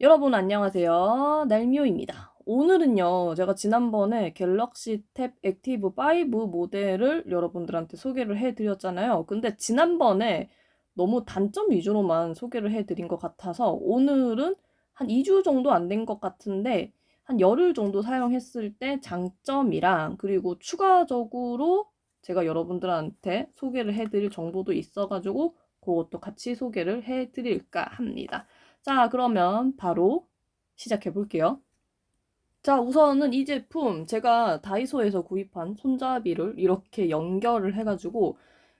여러분 안녕하세요. 날미호입니다. 오늘은요, 제가 지난번에 갤럭시 탭 액티브 5 모델을 여러분들한테 소개를 해드렸잖아요. 근데 지난번에 너무 단점 위주로만 소개를 해드린 것 같아서 오늘은 한 2주 정도 안 된 것 같은데 한 열흘 정도 사용했을 때 장점이랑 그리고 추가적으로 제가 여러분들한테 소개를 해드릴 정보도 있어가지고 그것도 같이 소개를 해드릴까 합니다. 자, 그러면 바로 시작해 볼게요. 자, 우선은 이 제품 제가 다이소에서 구입한 손잡이를 이렇게 연결을 해가지고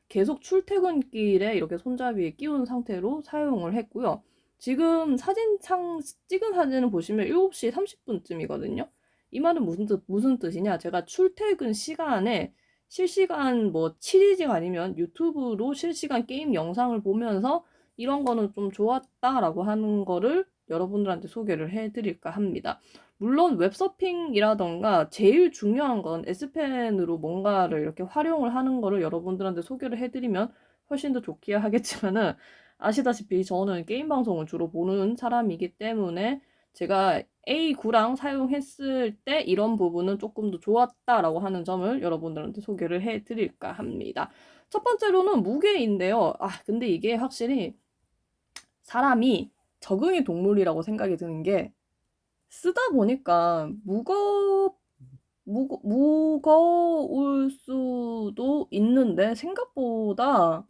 계속 출퇴근길에 이렇게 손잡이에 끼운 상태로 사용을 했고요. 지금 사진상 찍은 사진을 보시면 7시 30분쯤이거든요. 이 말은 무슨 뜻, 무슨 뜻이냐? 제가 출퇴근 시간에 실시간 뭐 7이직 아니면 유튜브로 실시간 게임 영상을 보면서 이런 거는 좀 좋았다라고 하는 거를 여러분들한테 소개를 해드릴까 합니다. 물론 웹서핑이라던가 제일 중요한 건 S펜으로 뭔가를 이렇게 활용을 하는 거를 여러분들한테 소개를 해드리면 훨씬 더 좋기야 하겠지만은 아시다시피 저는 게임 방송을 주로 보는 사람이기 때문에 제가 A9랑 사용했을 때 이런 부분은 조금 더 좋았다라고 하는 점을 여러분들한테 소개를 해드릴까 합니다. 첫 번째로는 무게인데요. 아, 근데 이게 확실히 사람이 적응의 동물이라고 생각이 드는 게 쓰다 보니까 무거 무거 무거울 수도 있는데 생각보다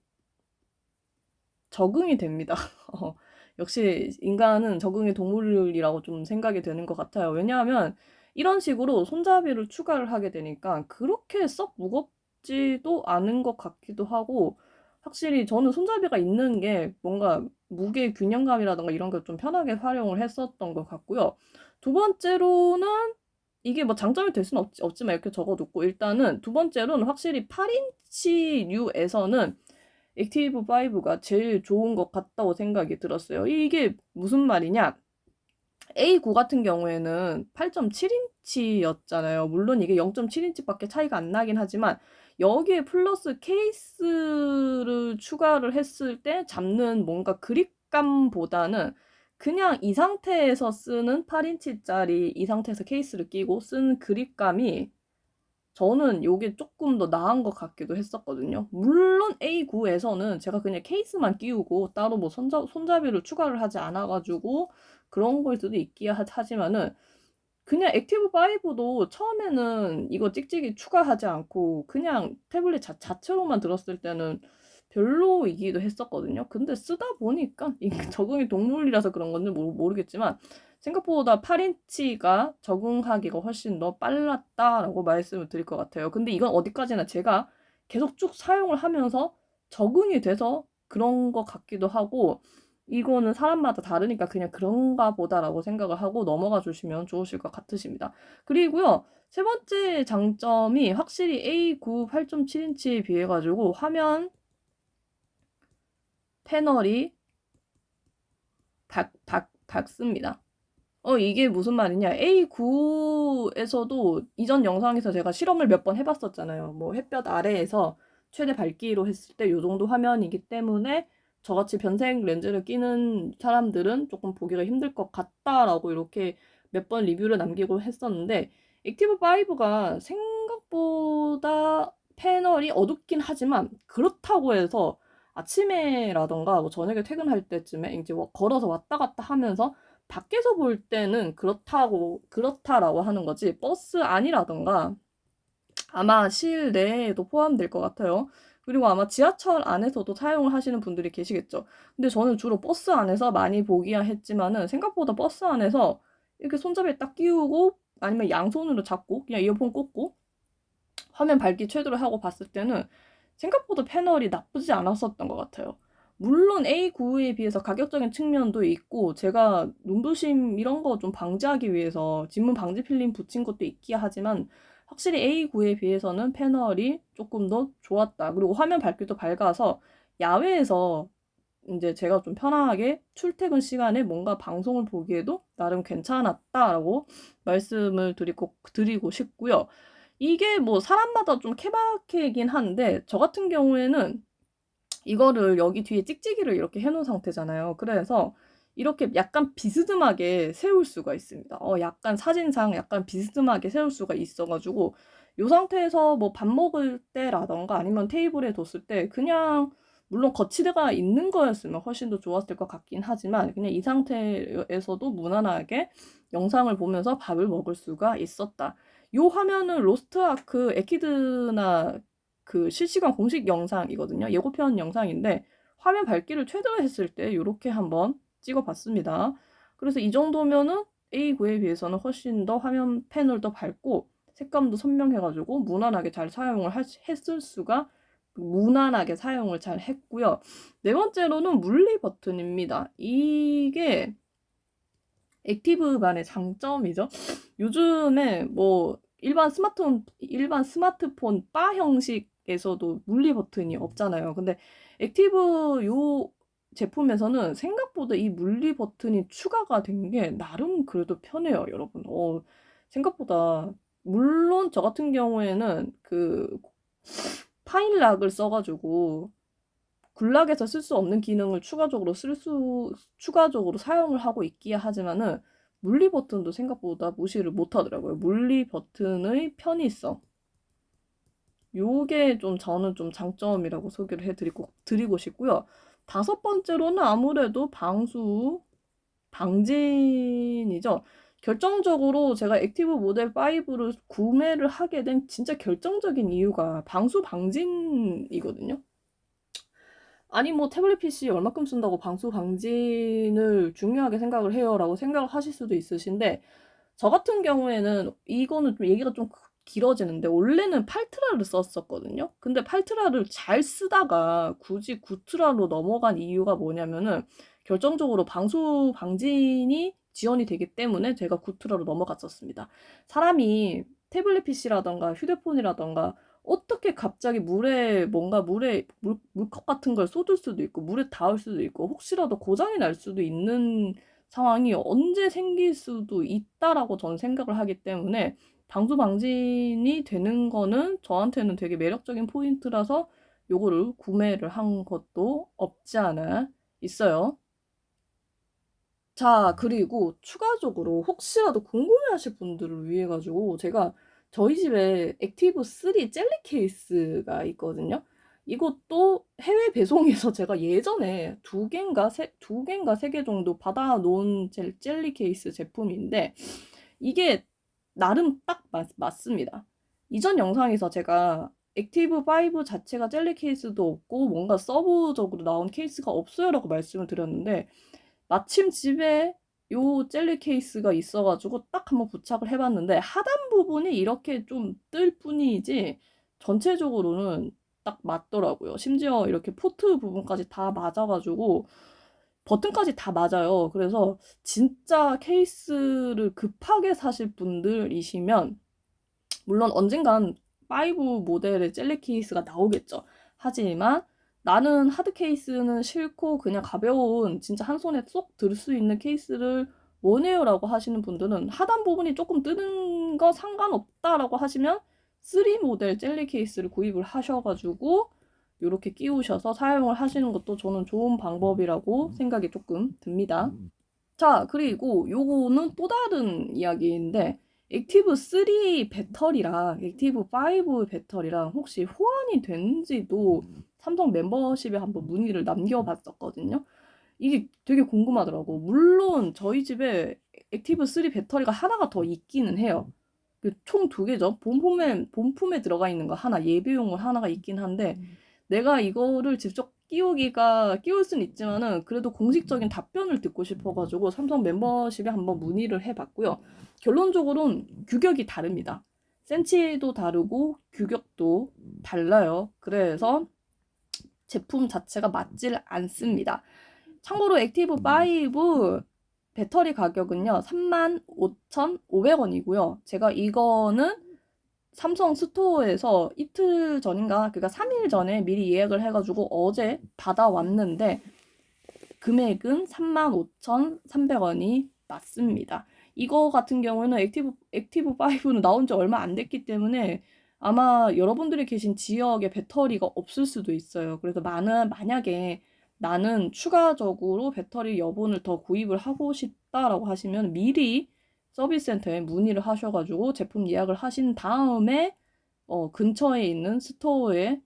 적응이 됩니다. 어, 역시 인간은 적응의 동물이라고 좀 생각이 되는 것 같아요. 왜냐하면 이런 식으로 손잡이를 추가를 하게 되니까 그렇게 썩 무겁지도 않은 것 같기도 하고 확실히 저는 손잡이가 있는 게 뭔가 무게 균형감이라던가 이런 걸 좀 편하게 활용을 했었던 것 같고요. 두 번째로는 이게 뭐 장점이 될 수는 없지, 없지만 이렇게 적어뒀고 일단은 두 번째로는 확실히 8인치류에서는 액티브 5가 제일 좋은 것 같다고 생각이 들었어요. 이게 무슨 말이냐? A9 같은 경우에는 8.7인치였잖아요. 물론 이게 0.7인치밖에 차이가 안 나긴 하지만 여기에 플러스 케이스를 추가를 했을 때 잡는 뭔가 그립감보다는 그냥 이 상태에서 쓰는 8인치짜리 이 상태에서 케이스를 끼고 쓴 그립감이 저는 이게 조금 더 나은 것 같기도 했었거든요. 물론 A9에서는 제가 그냥 케이스만 끼우고 따로 뭐 손잡, 손잡이를 추가를 하지 않아가지고 그런 걸 수도 있기야 하지만은 그냥 액티브 5도 처음에는 이거 찍찍이 추가하지 않고 그냥 태블릿 자, 자체로만 들었을 때는 별로이기도 했었거든요. 근데 쓰다 보니까 적응이 동물이라서 그런 건지 모르겠지만 생각보다 8인치가 적응하기가 훨씬 더 빨랐다라고 말씀을 드릴 것 같아요. 근데 이건 어디까지나 제가 계속 쭉 사용을 하면서 적응이 돼서 그런 것 같기도 하고 이거는 사람마다 다르니까 그냥 그런가 보다라고 생각을 하고 넘어가 주시면 좋으실 것 같으십니다. 그리고요, 세 번째 장점이 확실히 A9 8.7인치에 비해 가지고 화면 패널이 박, 박, 박습니다. 어, 이게 무슨 말이냐. A9에서도 이전 영상에서 제가 실험을 몇 번 해봤었잖아요. 뭐 햇볕 아래에서 최대 밝기로 했을 때 이 정도 화면이기 때문에 저같이 변색 렌즈를 끼는 사람들은 조금 보기가 힘들 것 같다라고 이렇게 몇 번 리뷰를 남기고 했었는데 액티브 5가 생각보다 패널이 어둡긴 하지만 그렇다고 해서 아침에라던가 뭐 저녁에 퇴근할 때쯤에 이제 뭐 걸어서 왔다 갔다 하면서 밖에서 볼 때는 그렇다고 그렇다라고 하는 거지 버스 안이라던가 아마 실내에도 포함될 것 같아요. 그리고 아마 지하철 안에서도 사용을 하시는 분들이 계시겠죠. 근데 저는 주로 버스 안에서 많이 보기야 했지만은 생각보다 버스 안에서 이렇게 손잡이에 딱 끼우고 아니면 양손으로 잡고 그냥 이어폰 꽂고 화면 밝기 최대로 하고 봤을 때는 생각보다 패널이 나쁘지 않았었던 것 같아요. 물론 A9에 비해서 가격적인 측면도 있고 제가 눈부심 이런 거 좀 방지하기 위해서 진문 방지 필름 붙인 것도 있기야 하지만 확실히 A9에 비해서는 패널이 조금 더 좋았다. 그리고 화면 밝기도 밝아서 야외에서 이제 제가 좀 편하게 출퇴근 시간에 뭔가 방송을 보기에도 나름 괜찮았다라고 말씀을 드리고, 드리고 싶고요. 이게 뭐 사람마다 좀 케바케이긴 한데 저 같은 경우에는 이거를 여기 뒤에 찍찍이를 이렇게 해놓은 상태잖아요. 그래서 이렇게 약간 비스듬하게 세울 수가 있습니다. 어, 약간 사진상 약간 비스듬하게 세울 수가 있어가지고 이 상태에서 뭐 밥 먹을 때라던가 아니면 테이블에 뒀을 때 그냥 물론 거치대가 있는 거였으면 훨씬 더 좋았을 것 같긴 하지만 그냥 이 상태에서도 무난하게 영상을 보면서 밥을 먹을 수가 있었다. 요 화면은 로스트 아크 에키드나 그 실시간 공식 영상이거든요. 예고편 영상인데 화면 밝기를 최대화했을 때 이렇게 한번 찍어봤습니다. 그래서 이 정도면은 A9에 비해서는 훨씬 더 화면 패널도 밝고 색감도 선명해가지고 무난하게 잘 사용을 할, 했을 수가 무난하게 사용을 잘 했고요. 네 번째로는 물리 버튼입니다. 이게 액티브반의 장점이죠. 요즘에 뭐 일반 스마트폰 일반 스마트폰 바 형식에서도 물리 버튼이 없잖아요. 근데 액티브 요 제품에서는 생각보다 이 물리 버튼이 추가가 된 게 나름 그래도 편해요, 여러분. 어, 생각보다 물론 저 같은 경우에는 그 파인락을 써가지고 굴락에서 쓸 수 없는 기능을 추가적으로 쓸 수, 추가적으로 사용을 하고 있기야 하지만은 물리 버튼도 생각보다 무시를 못 하더라고요. 물리 버튼의 편의성. 요게 좀 저는 좀 장점이라고 소개를 해드리고, 드리고 싶고요. 다섯 번째로는 아무래도 방수, 방진이죠. 결정적으로 제가 액티브 모델 5를 구매를 하게 된 진짜 결정적인 이유가 방수 방진이거든요. 아니 뭐 태블릿 PC 얼마큼 쓴다고 방수 방진을 중요하게 생각을 해요라고 생각을 하실 수도 있으신데 저 같은 경우에는 이거는 좀 얘기가 좀 길어지는데 원래는 8트라를 썼었거든요. 근데 8트라를 잘 쓰다가 굳이 9트라로 넘어간 이유가 뭐냐면은 결정적으로 방수 방진이 지원이 되기 때문에 제가 9트라로 넘어갔었습니다. 사람이 태블릿 PC라던가 휴대폰이라던가 어떻게 갑자기 물에 뭔가 물에 물, 물컵 같은 걸 쏟을 수도 있고 물에 닿을 수도 있고 혹시라도 고장이 날 수도 있는 상황이 언제 생길 수도 있다라고 저는 생각을 하기 때문에 방수 방진이 되는 거는 저한테는 되게 매력적인 포인트라서 요거를 구매를 한 것도 없지 않아 있어요. 자, 그리고 추가적으로 혹시라도 궁금해하실 분들을 위해 가지고 제가 저희 집에 액티브 3 젤리 케이스가 있거든요. 이것도 해외 배송에서 제가 예전에 두 개인가 세, 두 개인가 세 개 정도 받아 놓은 젤, 젤리 케이스 제품인데 이게 나름 딱 맞, 맞습니다. 이전 영상에서 제가 액티브 5 자체가 젤리 케이스도 없고 뭔가 서브적으로 나온 케이스가 없어요라고 말씀을 드렸는데 마침 집에 요 젤리 케이스가 있어가지고 딱 한번 부착을 해봤는데 하단 부분이 이렇게 좀 뜰 뿐이지 전체적으로는 딱 맞더라고요. 심지어 이렇게 포트 부분까지 다 맞아가지고 버튼까지 다 맞아요. 그래서 진짜 케이스를 급하게 사실 분들이시면 물론 언젠간 5 모델의 젤리 케이스가 나오겠죠. 하지만 나는 하드 케이스는 싫고 그냥 가벼운 진짜 한 손에 쏙 들 수 있는 케이스를 원해요라고 하시는 분들은 하단 부분이 조금 뜨는 거 상관없다라고 하시면 3 모델 젤리 케이스를 구입을 하셔가지고 이렇게 끼우셔서 사용을 하시는 것도 저는 좋은 방법이라고 생각이 조금 듭니다. 자, 그리고 요거는 또 다른 이야기인데 액티브 3 배터리랑 액티브 5 배터리랑 혹시 호환이 되는지도 삼성 멤버십에 한번 문의를 남겨봤었거든요. 이게 되게 궁금하더라고. 물론 저희 집에 액티브 3 배터리가 하나가 더 있기는 해요. 그총두 개죠. 본품에 본품에 들어가 있는 거 하나 예비용으로 하나가 있긴 한데 내가 이거를 직접 끼우기가 끼울 수는 있지만은 그래도 공식적인 답변을 듣고 싶어가지고 삼성 멤버십에 한번 문의를 해봤고요. 결론적으로는 규격이 다릅니다. 센치도 다르고 규격도 달라요. 그래서 제품 자체가 맞질 않습니다. 참고로 액티브 5 배터리 가격은요, 35,500원이고요. 제가 이거는 삼성 스토어에서 이틀 전인가, 그러니까 3일 전에 미리 예약을 해가지고 어제 받아왔는데, 금액은 35,300원이 맞습니다. 이거 같은 경우는 액티브, 액티브 5는 나온 지 얼마 안 됐기 때문에 아마 여러분들이 계신 지역에 배터리가 없을 수도 있어요. 그래서 많은, 만약에 나는 추가적으로 배터리 여분을 더 구입을 하고 싶다라고 하시면 미리 서비스 센터에 문의를 하셔가지고 제품 예약을 하신 다음에 어, 근처에 있는 스토어에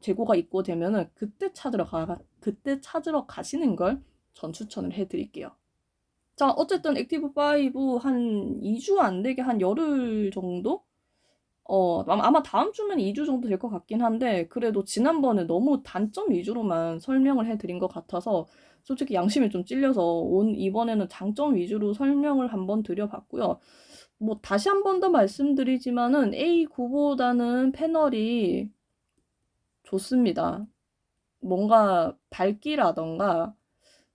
재고가 입고되면은 그때 찾으러 가 그때 찾으러 가시는 걸 전 추천을 해드릴게요. 자, 어쨌든 액티브 5한 2주 안 되게 한 열흘 정도? 어, 아마 다음 주면 2주 정도 될 것 같긴 한데, 그래도 지난번에 너무 단점 위주로만 설명을 해드린 것 같아서, 솔직히 양심이 좀 찔려서 온 이번에는 장점 위주로 설명을 한번 드려봤고요. 뭐, 다시 한 번 더 말씀드리지만은 A9보다는 패널이 좋습니다. 뭔가 밝기라던가,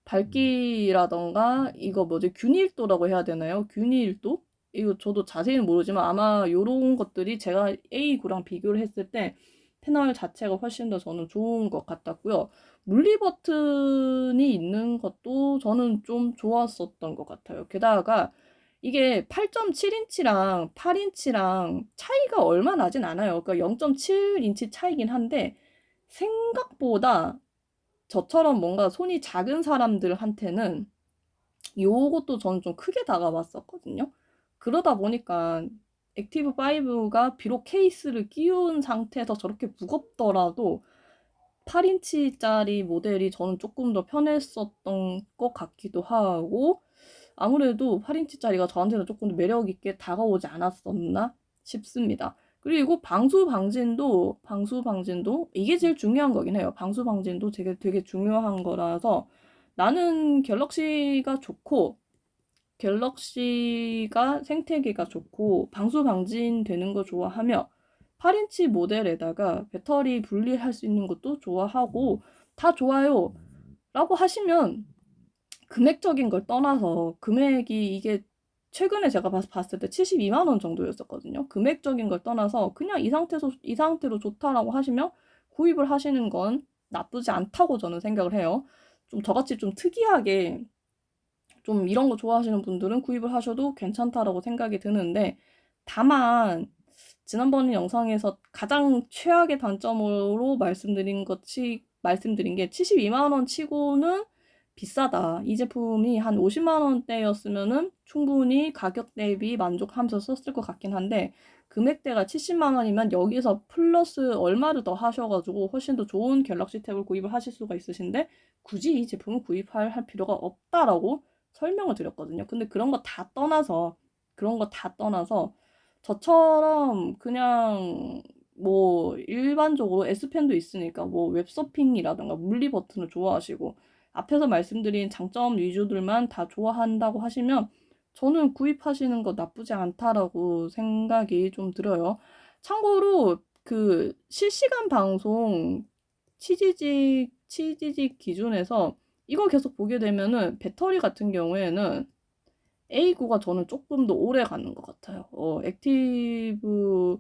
밝기라던가 이거 뭐지 균일도라고 해야 되나요? 균일도? 이거 저도 자세히는 모르지만 아마 요런 것들이 제가 A9랑 비교를 했을 때 패널 자체가 훨씬 더 저는 좋은 것 같았고요. 물리 버튼이 있는 것도 저는 좀 좋았었던 것 같아요. 게다가 이게 8.7인치랑 8인치랑 차이가 얼마 나진 않아요. 그러니까 0.7인치 차이긴 한데 생각보다 저처럼 뭔가 손이 작은 사람들한테는 요것도 저는 좀 크게 다가왔었거든요. 그러다 보니까 액티브 5가 비록 케이스를 끼운 상태에서 저렇게 무겁더라도 8인치짜리 모델이 저는 조금 더 편했었던 것 같기도 하고 아무래도 8인치짜리가 저한테는 조금 더 매력 있게 다가오지 않았었나 싶습니다. 그리고 방수 방진도 방수 방진도 이게 제일 중요한 거긴 해요. 방수 방진도 되게 되게 중요한 거라서 나는 갤럭시가 좋고 갤럭시가 생태계가 좋고 방수 방진되는 거 좋아하며 8인치 모델에다가 배터리 분리할 수 있는 것도 좋아하고 다 좋아요. 라고 하시면 금액적인 걸 떠나서 금액이 이게 최근에 제가 봤을 때 72만 원 정도였었거든요. 금액적인 걸 떠나서 그냥 이 상태에서 이 상태로 좋다라고 하시면 구입을 하시는 건 나쁘지 않다고 저는 생각을 해요. 좀 저같이 좀 특이하게 좀 이런 거 좋아하시는 분들은 구입을 하셔도 괜찮다라고 생각이 드는데 다만 지난번 영상에서 가장 최악의 단점으로 말씀드린 것이 말씀드린 게 72만 원 치고는 비싸다. 이 제품이 한 50만 원대였으면은 충분히 가격 대비 만족하면서 썼을 것 같긴 한데 금액대가 70만 원이면 여기서 플러스 얼마를 더 하셔가지고 훨씬 더 좋은 갤럭시 탭을 구입을 하실 수가 있으신데 굳이 이 제품을 구입할 할 필요가 없다라고 설명을 드렸거든요. 근데 그런 거 다 떠나서 그런 거 다 떠나서 저처럼 그냥 뭐 일반적으로 S펜도 있으니까 뭐 웹서핑이라든가 물리 버튼을 좋아하시고 앞에서 말씀드린 장점 위주들만 다 좋아한다고 하시면 저는 구입하시는 거 나쁘지 않다라고 생각이 좀 들어요. 참고로 그 실시간 방송 치지직 치지직 기준에서 이걸 계속 보게 되면은 배터리 같은 경우에는 A9가 저는 조금 더 오래 가는 것 같아요. 어, 액티브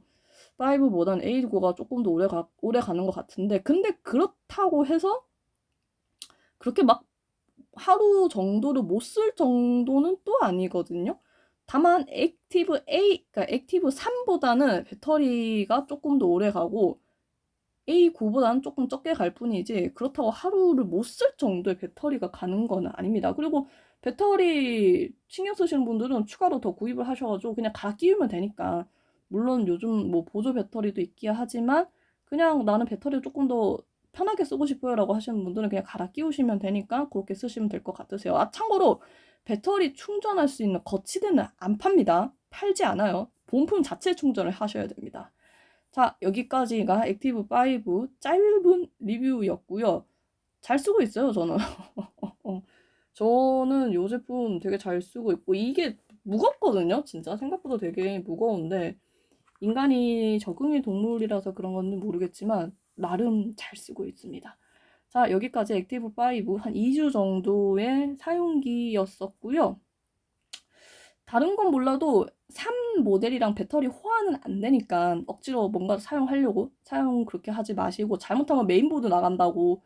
5보단 A9가 조금 더 오래 가, 오래 가는 것 같은데, 근데 그렇다고 해서 그렇게 막 하루 정도를 못 쓸 정도는 또 아니거든요. 다만 액티브 A, 그러니까 액티브 3보다는 배터리가 조금 더 오래 가고 A9보다는 조금 적게 갈 뿐이지 그렇다고 하루를 못 쓸 정도의 배터리가 가는 건 아닙니다. 그리고 배터리 신경 쓰시는 분들은 추가로 더 구입을 하셔가지고 그냥 가 끼우면 되니까 물론 요즘 뭐 보조 배터리도 있기야 하지만 그냥 나는 배터리 조금 더 편하게 쓰고 싶어요 라고 하시는 분들은 그냥 갈아 끼우시면 되니까 그렇게 쓰시면 될 것 같으세요. 아 참고로 배터리 충전할 수 있는 거치대는 안 팝니다. 팔지 않아요. 본품 자체 충전을 하셔야 됩니다. 자 여기까지가 액티브 5 짧은 리뷰였고요. 잘 쓰고 있어요 저는. 저는 이 제품 되게 잘 쓰고 있고 이게 무겁거든요 진짜 생각보다 되게 무거운데 인간이 적응의 동물이라서 그런 건지 모르겠지만 나름 잘 쓰고 있습니다. 자, 여기까지 액티브 5한 2주 정도의 사용기였었고요. 다른 건 몰라도 3 모델이랑 배터리 호환은 안 되니까 억지로 뭔가 사용하려고 사용 그렇게 하지 마시고 잘못하면 메인보드 나간다고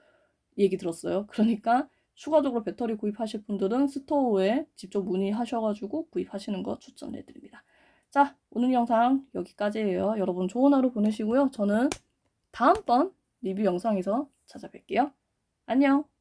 얘기 들었어요. 그러니까 추가적으로 배터리 구입하실 분들은 스토어에 직접 문의하셔가지고 구입하시는 거 추천해드립니다. 자, 오늘 영상 여기까지예요. 여러분 좋은 하루 보내시고요. 저는 다음번 리뷰 영상에서 찾아뵐게요. 안녕!